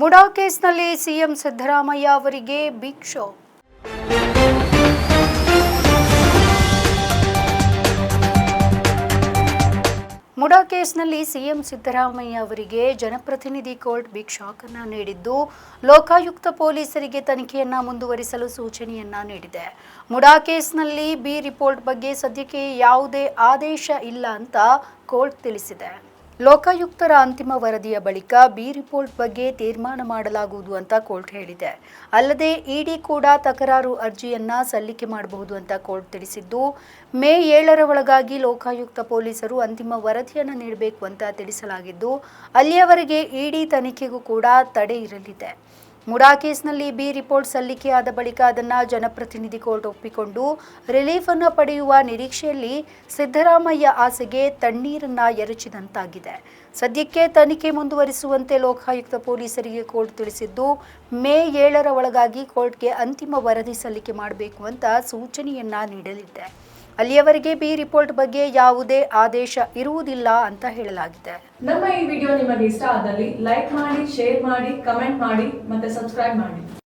ಮುಡಾ ಕೇಸ್ನಲ್ಲಿ ಸಿಎಂ ಸಿದ್ದರಾಮಯ್ಯ ಅವರಿಗೆ big show MUDA ಕೇಸ್ನಲ್ಲಿ ಸಿಎಂ ಸಿದ್ದರಾಮಯ್ಯ ಅವರಿಗೆ ಜನಪ್ರತಿನಿಧಿ ಕೋರ್ಟ್ ಬಿಗ್ ಶಾಕ್ ಅನ್ನು ನೀಡಿದ್ದು, ಲೋಕಾಯುಕ್ತ ಪೊಲೀಸರಿಗೆ ತನಿಖೆಯನ್ನ ಮುಂದುವರಿಸಲು ಸೂಚನೆಯನ್ನ ನೀಡಿದೆ. ಮುಡಾ ಕೇಸ್ನಲ್ಲಿ ಬಿ ರಿಪೋರ್ಟ್ ಬಗ್ಗೆ ಸದ್ಯಕ್ಕೆ ಯಾವುದೇ ಆದೇಶ ಇಲ್ಲ ಅಂತ ಕೋರ್ಟ್ ತಿಳಿಸಿದೆ. ಲೋಕಾಯುಕ್ತರ ಅಂತಿಮ ವರದಿಯ ಬಳಿಕ ಬಿ ರಿಪೋರ್ಟ್ ಬಗ್ಗೆ ತೀರ್ಮಾನ ಮಾಡಲಾಗುವುದು ಅಂತ ಕೋರ್ಟ್ ಹೇಳಿದೆ. ಅಲ್ಲದೆ ಇಡಿ ಕೂಡ ತಕರಾರು ಅರ್ಜಿಯನ್ನ ಸಲ್ಲಿಕೆ ಮಾಡಬಹುದು ಅಂತ ಕೋರ್ಟ್ ತಿಳಿಸಿದ್ದು, ಮೇ ಏಳರ ಒಳಗಾಗಿ ಲೋಕಾಯುಕ್ತ ಪೊಲೀಸರು ಅಂತಿಮ ವರದಿಯನ್ನು ನೀಡಬೇಕು ಅಂತ ತಿಳಿಸಲಾಗಿದ್ದು, ಅಲ್ಲಿಯವರೆಗೆ ಇಡಿ ತನಿಖೆಗೂ ಕೂಡ ತಡೆ ಇರಲಿದೆ. ಮುಡಾ ಕೇಸ್ನಲ್ಲಿ ಬಿ ರಿಪೋರ್ಟ್ ಸಲ್ಲಿಕೆಯಾದ ಬಳಿಕ ಅದನ್ನು ಜನಪ್ರತಿನಿಧಿ ಕೋರ್ಟ್ ಒಪ್ಪಿಕೊಂಡು ರಿಲೀಫ್ ಅನ್ನು ಪಡೆಯುವ ನಿರೀಕ್ಷೆಯಲ್ಲಿ ಸಿದ್ದರಾಮಯ್ಯ ಆಸೆಗೆ ತಣ್ಣೀರನ್ನ ಎರಚಿದಂತಾಗಿದೆ. ಸದ್ಯಕ್ಕೆ ತನಿಖೆ ಮುಂದುವರಿಸುವಂತೆ ಲೋಕಾಯುಕ್ತ ಪೊಲೀಸರಿಗೆ ಕೋರ್ಟ್ ತಿಳಿಸಿದ್ದು, ಮೇ ಏಳರ ಒಳಗಾಗಿ ಕೋರ್ಟ್ಗೆ ಅಂತಿಮ ವರದಿ ಸಲ್ಲಿಕೆ ಮಾಡಬೇಕು ಅಂತ ಸೂಚನೆಯನ್ನ ನೀಡಲಿದೆ. ಅಲ್ಲಿಯವರೆಗೆ ಬಿ ರಿಪೋರ್ಟ್ ಬಗ್ಗೆ ಯಾವುದೇ ಆದೇಶ ಇರುವುದಿಲ್ಲ ಅಂತ ಹೇಳಲಾಗಿದೆ. ನಮ್ಮ ಈ ವಿಡಿಯೋ ನಿಮಗೆ ಇಷ್ಟ ಆದಲ್ಲಿ ಲೈಕ್ ಮಾಡಿ, ಶೇರ್ ಮಾಡಿ, ಕಮೆಂಟ್ ಮಾಡಿ ಮತ್ತೆ ಸಬ್ಸ್ಕ್ರೈಬ್ ಮಾಡಿ.